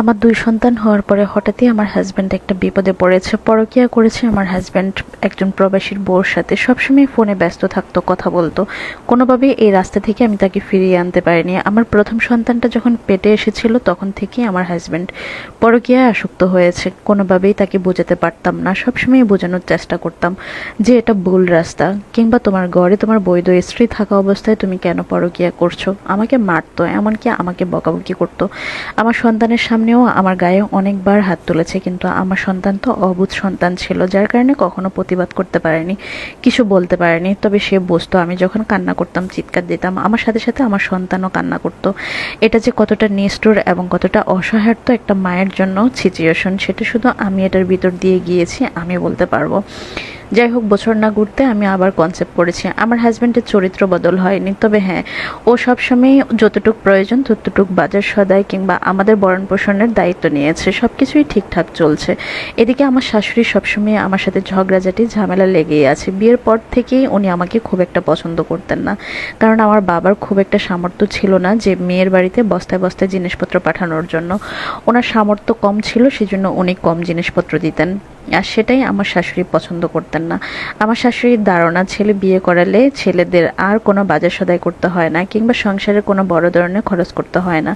আমার দুই সন্তান হওয়ার পরে হঠাৎই আমার হাজব্যান্ড একটা বিপদে পড়েছে, পরকিয়া করেছে আমার হাজব্যান্ড একজন প্রবাসীর বউর সাথে। সবসময় ফোনে ব্যস্ত থাকতো, কথা বলতো। কোনোভাবেই এই রাস্তা থেকে আমি তাকে ফিরিয়ে আনতে পারিনি। আমার প্রথম সন্তানটা যখন পেটে এসেছিল, তখন থেকেই আমার হাজব্যান্ড পরকিয়ায় আসক্ত হয়েছে। কোনোভাবেই তাকে বোঝাতে পারতাম না। সবসময় বোঝানোর চেষ্টা করতাম যে এটা ভুল রাস্তা, কিংবা তোমার ঘরে তোমার বৈধ স্ত্রী থাকা অবস্থায় তুমি কেন পরকিয়া করছ? আমাকে মারতো, এমনকি আমাকে বকাবকি করতো। আমার সন্তানের সামনেও আমার গায়ে অনেকবার হাত তুলেছে, কিন্তু আমার সন্তান তো অবুধ সন্তান ছিল, যার কারণে কখনো প্রতিবাদ করতে পারেনি, কিছু বলতে পারেনি। তবে সে বুঝতো, আমি যখন কান্না করতাম, চিৎকার দিতাম, আমার সাথে সাথে আমার সন্তানও কান্না করতো। এটা যে কতটা নিষ্ঠুর এবং কতটা অসহায়ত্ব একটা মায়ের জন্য সিচুয়েশন সেটা শুধু আমি এটার ভিতর দিয়ে গিয়েছি, আমি বলতে পারব। যাই হোক, বছর না ঘুরতে আমি আবার কনসেপ্ট করেছি। আমার হাজব্যান্ডের চরিত্র বদল হয়নি, তবে হ্যাঁ ও সবসময় যতটুক প্রয়োজন ততটুক বাজার সদায় কিংবা আমাদের বরণ পোষণের দায়িত্ব নিয়েছে সব কিছুই ঠিকঠাক চলছে। এদিকে আমার শাশুড়ি সবসময় আমার সাথে ঝগড়াঝাটি, ঝামেলা লেগেই আছে। বিয়ের পর থেকেই উনি আমাকে খুব একটা পছন্দ করতেন না। কারণ আমার বাবার খুব একটা সামর্থ্য ছিল না যে মেয়ের বাড়িতে বস্তায় বস্তায় জিনিসপত্র পাঠানোর জন্য। ওনার সামর্থ্য কম ছিল, সেজন্য উনি কম জিনিসপত্র দিতেন। আর সেটাই আমার শাশুড়ি পছন্দ করতেন না। আমার শাশুড়ির ধারণা, ছেলে বিয়ে করালে ছেলেদের আর কোনো বাজার সদাই করতে হয় না, কিংবা সংসারে কোনো বড় ধরনের খরচ করতে হয় না।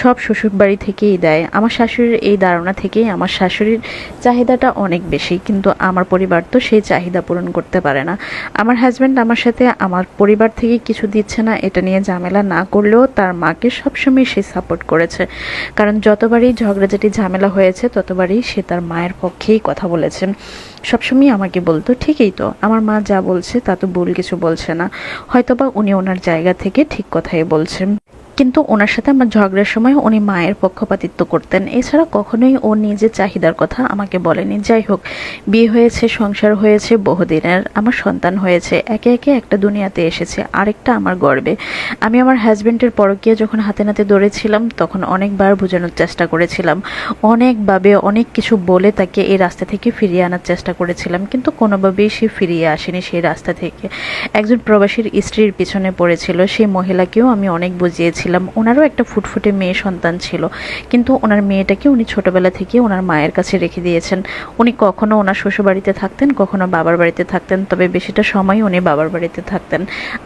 সব শ্বশুর বাড়ি থেকেই দেয়। আমার শাশুড়ির এই ধারণা থেকেই আমার শাশুড়ির চাহিদাটা অনেক বেশি, কিন্তু আমার পরিবার তো সেই চাহিদা পূরণ করতে পারে না। আমার হাজব্যান্ড আমার সাথে আমার পরিবার থেকে কিছু দিচ্ছে না, এটা নিয়ে ঝামেলা না করলেও তার মাকে সবসময় সে সাপোর্ট করেছে। কারণ যতবারই ঝগড়াঝাটি, ঝামেলা হয়েছে, ততবারই সে তার মায়ের পক্ষেই কথা বলেছেন। সবসময় আমাকে বলতো, ঠিকই তো, আমার মা যা বলছে তা তো ভুল, কিছু বলছে না। হয়তোবা উনি ওনার জায়গা থেকে ঠিক কথাই বলছেন। কিন্তু ওনার সাথে আমার ঝগড়ার সময় উনি মায়ের পক্ষপাতিত্ব করতেন। এছাড়া কখনোই ও নিজের চাহিদার কথা আমাকে বলেনি। যাই হোক, বিয়ে হয়েছে, সংসার হয়েছে, বহুদিনের আমার সন্তান হয়েছে। একে একে একটা দুনিয়াতে এসেছে, আরেকটা আমার গর্বে। আমি আমার হাজবেন্ডের পরকীয়া যখন হাতে নাতে দৌড়েছিলাম তখন অনেকবার বোঝানোর চেষ্টা করেছিলাম। অনেকভাবে অনেক কিছু বলে তাকে এই রাস্তা থেকে ফিরিয়ে আনার চেষ্টা করেছিলাম, কিন্তু কোনোভাবেই সে ফিরিয়ে আসেনি সেই রাস্তা থেকে। একজন প্রবাসীর স্ত্রীর পিছনে পড়েছিল, সেই মহিলাকেও আমি অনেক বুঝিয়েছিলাম ওনারও একটা ফুটফুটে মেয়ে সন্তান ছিল। কিন্তু ওনার মেয়েটাকে উনি ছোটবেলা থেকে ওনার মায়ের কাছে রেখে দিয়েছেন। উনি কখনো ওনার শ্বশুর বাড়িতে থাকতেন, কখনো বাবার বাড়িতে থাকতেন, তবে বেশিটা সময় উনি বাবার বাড়িতে থাকতেন।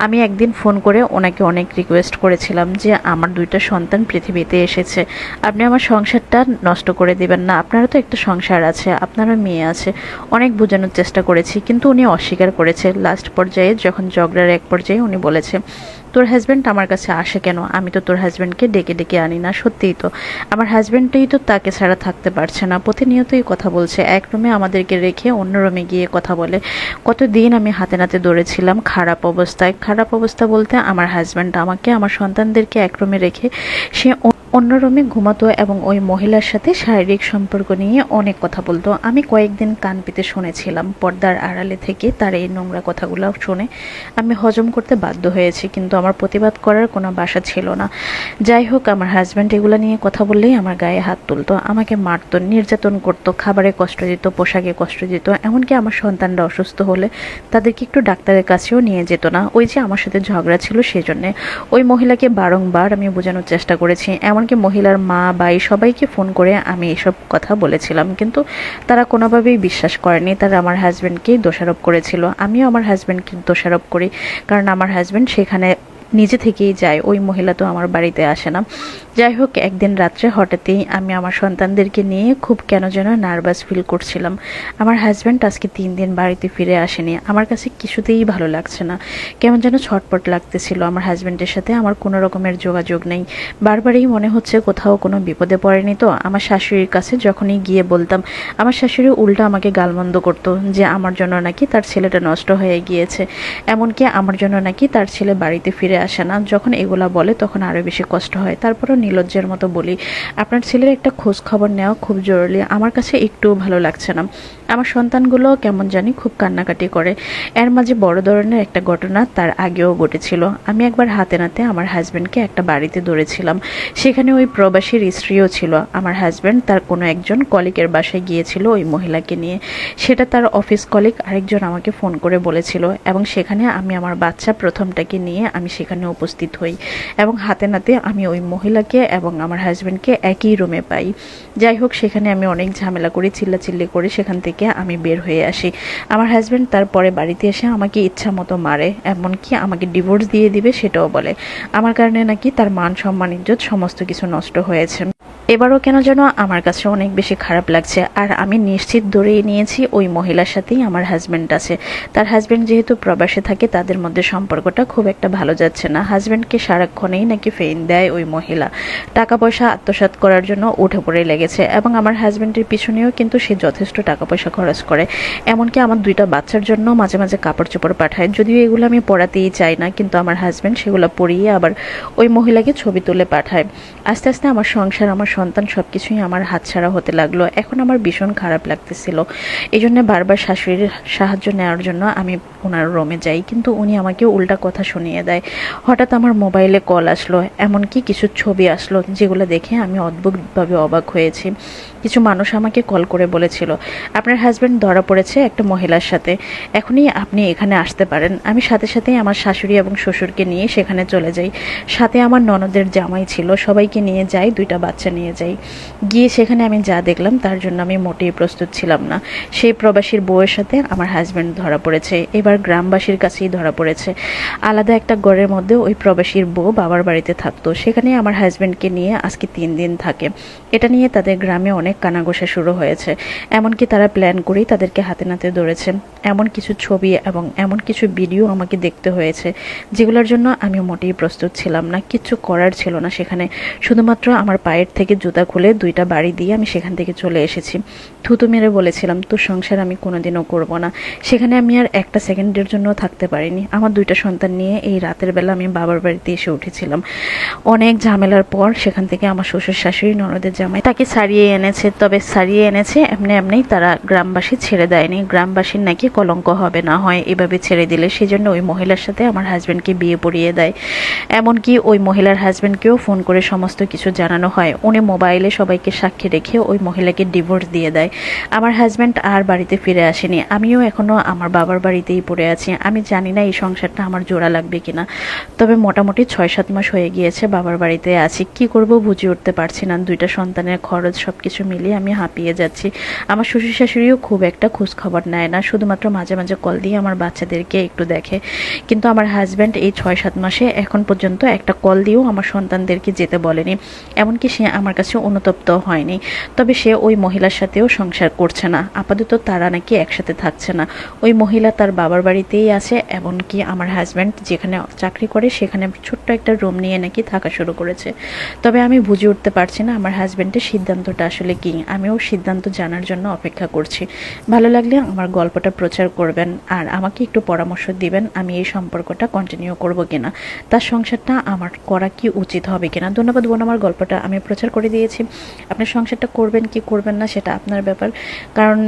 আমি একদিন ফোন করে ওনাকে অনেক রিকোয়েস্ট করেছিলাম যে, আমার দুইটা সন্তান পৃথিবীতে এসেছে। আপনি আমার সংসারটা নষ্ট করে দেবেন না। আপনারও তো একটা সংসার আছে, আপনারও মেয়ে আছে। অনেক বোঝানোর চেষ্টা করেছি, কিন্তু উনি অস্বীকার করেছে। লাস্ট পর্যায়ে যখন ঝগড়ার এক পর্যায়ে উনি বলেছে তোর হাজব্যান্ড আমার কাছে আসে কেন? আমি তো তোর হাজব্যান্ডকে ডেকে ডেকে আনি না, সত্যিই তো। আমার হাজব্যান্ডটাই তো তাকে ছাড়া থাকতে পারছে না, প্রতিনিয়তই কথা বলছে। এক রুমে আমাদেরকে রেখে অন্য রুমে গিয়ে কথা বলে। কতদিন আমি হাতে নাতে দৌড়েছিলাম খারাপ অবস্থায়। খারাপ অবস্থা বলতে আমার হাজব্যান্ড আমাকে, আমার সন্তানদেরকে এক রুমে রেখে সে অন্য রুমে ঘুমাতো এবং ওই মহিলার সাথে শারীরিক সম্পর্ক নিয়ে অনেক কথা বলতো। আমি কয়েকদিন কান পেতে শুনেছিলাম, পর্দার আড়ালে থেকে তার এই নোংরা কথাগুলো শুনে। আমি হজম করতে বাধ্য হয়েছি, কিন্তু আমার প্রতিবাদ করার কোনো বাসা ছিল না। যাই হোক, আমার হাজব্যান্ড এগুলো নিয়ে কথা বললেই আমার গায়ে হাত তুলতো। আমাকে মারতো, নির্যাতন করতো, খাবারে কষ্ট দিত, পোশাকে কষ্ট দিত। এমনকি আমার সন্তানরা অসুস্থ হলে তাদেরকে একটু ডাক্তারের কাছেও নিয়ে যেত না। ওই যে আমার সাথে ঝগড়া ছিল সেই জন্যে ওই মহিলাকে বারংবার আমি বোঝানোর চেষ্টা করেছি। এমনকি মহিলার মা বাই সবাইকে ফোন করে আমি এসব কথা বলেছিলাম। কিন্তু তারা কোনোভাবেই বিশ্বাস করেনি। তারা আমার হাজব্যান্ডকেই দোষারোপ করেছিল। আমিও আমার হাজব্যান্ডকে দোষারোপ করি। কারণ আমার হাজব্যান্ড সেখানে নিজে থেকেই যায়, ওই মহিলা তো আমার বাড়িতে আসে না। যাই হোক, একদিন রাত্রে হঠাৎই আমি আমার সন্তানদেরকে নিয়ে খুব কেন যেন নার্ভাস ফিল করছিলাম। আমার হাজব্যান্ড আজকে তিন দিন বাড়িতে ফিরে আসেনি। আমার কাছে কিছুতেই ভালো লাগছে না। কেমন যেন ছটপট লাগতেছিল আমার হাজব্যান্ডের সাথে। আমার কোনো রকমের যোগাযোগ নেই। বারবারই মনে হচ্ছে কোথাও কোনো বিপদে পড়েনি তো। আমার শাশুড়ির কাছে যখনই গিয়ে বলতাম, আমার শাশুড়ি উল্টা আমাকে গালমন্দ করতো যে আমার জন্য নাকি তার ছেলেটা নষ্ট হয়ে গিয়েছে। এমনকি আমার জন্য নাকি তার ছেলে বাড়িতে ফিরে আসে না। যখন এগুলা বলে তখন আরও বেশি কষ্ট হয়। তারপরও নির্লজ্জের মতো বলি, আপনার ছেলের একটা খোঁজ খবর নেওয়া খুব জরুরি। আমার কাছে একটুও ভালো লাগছে না। আমার সন্তানগুলো কেমন জানি খুব কান্নাকাটি করে। এর মাঝে বড় ধরনের একটা ঘটনা তার আগেও ঘটেছিল। আমি একবার হাতে নাতে আমার হাজব্যান্ডকে একটা বাড়িতে ধরেছিলাম। সেখানে ওই প্রবাসীর স্ত্রীও ছিল। আমার হাজব্যান্ড তার কোনো একজন কলিকের বাসায় গিয়েছিল ওই মহিলাকে নিয়ে। সেটা তার অফিস কলিক আরেকজন আমাকে ফোন করে বলেছিল। এবং সেখানে আমি আমার বাচ্চা প্রথমটাকে নিয়ে আমি সেখানে সেখানে উপস্থিত হই। এবং হাতে নাতে আমি ওই মহিলাকে এবং আমার হাজব্যান্ডকে একই রুমে পাই। যাই হোক, সেখানে আমি অনেক ঝামেলা করি, চিল্লাচিল্লি করে, সেখান থেকে আমি বের হয়ে আসি। আমার হাজব্যান্ড তারপরে বাড়িতে এসে আমাকে ইচ্ছা মতো মারে, এমনকি আমাকে ডিভোর্স দিয়ে দিবে সেটাও বলে। আমার কারণে নাকি তার মান সম্মান ইজ্জত সমস্ত কিছু নষ্ট হয়েছে। এবারও কেন যেন আমার কাছে অনেক বেশি খারাপ লাগছে, আর আমি নিশ্চিত ধরেই নিয়েছি ওই মহিলার সাথেই আমার হাজব্যান্ড আছে। তার হাজব্যান্ড যেহেতু প্রবাসে থাকে, তাদের মধ্যে সম্পর্কটা খুব একটা ভালো যাচ্ছে না। হাজব্যান্ডকে সারাক্ষণেই নাকি ফেইন দেয় ওই মহিলা। টাকা পয়সা আত্মসাৎ করার জন্য উঠে পড়ে লেগেছে, এবং আমার হাজব্যান্ডের পিছনেও কিন্তু সে যথেষ্ট টাকা পয়সা খরচ করে। এমনকি আমার দুইটা বাচ্চার জন্য মাঝে মাঝে কাপড় চোপড় পাঠায়। যদিও এগুলো আমি পড়াতেই চাই না, কিন্তু আমার হাজব্যান্ড সেগুলো পরিয়ে আবার ওই মহিলাকে ছবি তুলে পাঠায়। আস্তে আস্তে আমার সংসার, আমার সন্তান সব কিছুই আমার হাতছাড়া হতে লাগল। এখন আমার ভীষণ খারাপ লাগতেছিল। এই জন্য বারবার শাশুড়ির সাহায্য নেওয়ার জন্য আমি ওনার রোমে যাই, কিন্তু উনি আমাকে উল্টা কথা শুনিয়ে দেয়। হঠাৎ আমার মোবাইলে কল আসলো, এমনকি কিছু ছবি আসলো, যেগুলো দেখে আমি অদ্ভুতভাবে অবাক হয়েছি। কিছু মানুষ আমাকে কল করে বলেছিল। আপনার হাজব্যান্ড ধরা পড়েছে একটা মহিলার সাথে। এখনই আপনি এখানে আসতে পারেন। আমি সাথে সাথেই আমার শাশুড়ি এবং শ্বশুরকে নিয়ে সেখানে চলে যাই। সাথে আমার ননদের জামাই ছিল। সবাইকে নিয়ে যাই, দুইটা বাচ্চা নিয়ে যাই। গিয়ে সেখানে আমি যা দেখলাম, তার জন্য আমি মোটেই প্রস্তুত ছিলাম না। সেই প্রবাসীর বউয়ের সাথে আমার হাজব্যান্ড ধরা পড়েছে। এবার গ্রামবাসীর কাছেই ধরা পড়েছে। আলাদা একটা ঘরের মধ্যে ওই প্রবাসীর বউ বাবার বাড়িতে থাকতো। সেখানে আমার হাজব্যান্ডকে নিয়ে আজকে তিন দিন থাকে। এটা নিয়ে তাদের গ্রামে অনেক কানাঘোষা শুরু হয়েছে। এমনকি তারা প্ল্যান করেই তাদেরকে হাতে নাতে ধরেছে। এমন কিছু ছবি এবং এমন কিছু ভিডিও আমাকে দেখতে হয়েছে, যেগুলোর জন্য আমি মোটেই প্রস্তুত ছিলাম না। কিচ্ছু করার ছিল না সেখানে। শুধুমাত্র আমার পায়ের থেকে জুতা খুলে দুইটা বাড়ি দিয়ে আমি সেখান থেকে চলে এসেছি। থুতু মেরে বলেছিলাম, তোর সংসার আমি কোনোদিনও করব না। সেখানে আমি আর একটা সেকেন্ডের জন্য থাকতে পারিনি। আমার দুইটা সন্তান নিয়ে এই রাতের বেলা আমি বাবার বাড়িতে এসে উঠেছিলাম। অনেক ঝামেলার পর সেখান থেকে আমার শ্বশুর শাশুড়ি, ননদের জামাই তাকে সারিয়ে এনেছে। তবে সারিয়ে এনেছে, এমনি এমনি তারা গ্রামবাসী ছেড়ে দেয়নি। গ্রামবাসীর নাকি কলঙ্ক হবে না হয় এভাবে ছেড়ে দিলে, সেজন্য ওই মহিলার সাথে আমার হাজব্যান্ডকে বিয়ে পড়িয়ে দেয়। এমনকি ওই মহিলার হাজব্যান্ডকেও ফোন করে সমস্ত কিছু জানানো হয়। উনি মোবাইলে সবাইকে সাক্ষী রেখে ওই মহিলাকে ডিভোর্স দিয়ে দেয়। আমার হাজব্যান্ড আর বাড়িতে ফিরে আসেনি। আমিও এখনও আমার বাবার বাড়িতেই পড়ে আছি। আমি জানি না এই সংসারটা আমার জোড়া লাগবে কিনা। তবে মোটামুটি ছয় সাত মাস হয়ে গিয়েছে বাবার বাড়িতে আছি। কি করব বুঝে উঠতে পারছি না। দুইটা সন্তানের খরচ সব কিছু মিলিয়ে আমি হাঁপিয়ে যাচ্ছি। আমার শ্বশুর শাশুড়িও খুব একটা খোঁজ খবর নেয় না, শুধুমাত্র মাঝে মাঝে কল দিয়ে আমার বাচ্চাদেরকে একটু দেখে। কিন্তু আমার হাজব্যান্ড এই ছয় সাত মাসে এখন পর্যন্ত একটা কল দিয়েও আমার সন্তানদেরকে যেতে বলেনি। এমনকি সে আমার কাছে অনুতপ্ত হয়নি। তবে সে ওই মহিলার সাথেও সংসার করছে না। আপাতত তারা নাকি একসাথে থাকছে না। ওই মহিলা তার বাবার বাড়িতেই আছে, এমনকি আমার হাজব্যান্ড যেখানে চাকরি করে সেখানে ছোট্ট একটা রুম নিয়ে নাকি থাকা শুরু করেছে। তবে আমি বুঝে উঠতে পারছি না আমার হাজব্যান্ডের সিদ্ধান্তটা আসলে কী আমিও সিদ্ধান্ত জানার জন্য অপেক্ষা করছি। ভালো লাগলে আমার গল্পটা প্রচার করবেন আর আমাকে একটু পরামর্শ দিবেন আমি এই সম্পর্কটা কন্টিনিউ করব কিনা। তার সংসারটা আমার করা কি উচিত হবে কিনা? ধন্যবাদ বোন, আমার গল্পটা আমি প্রচার করে দিয়েছি। আপনার সংসারটা করবেন কি করবেন না সেটা আপনার ব্যাপার। কারণ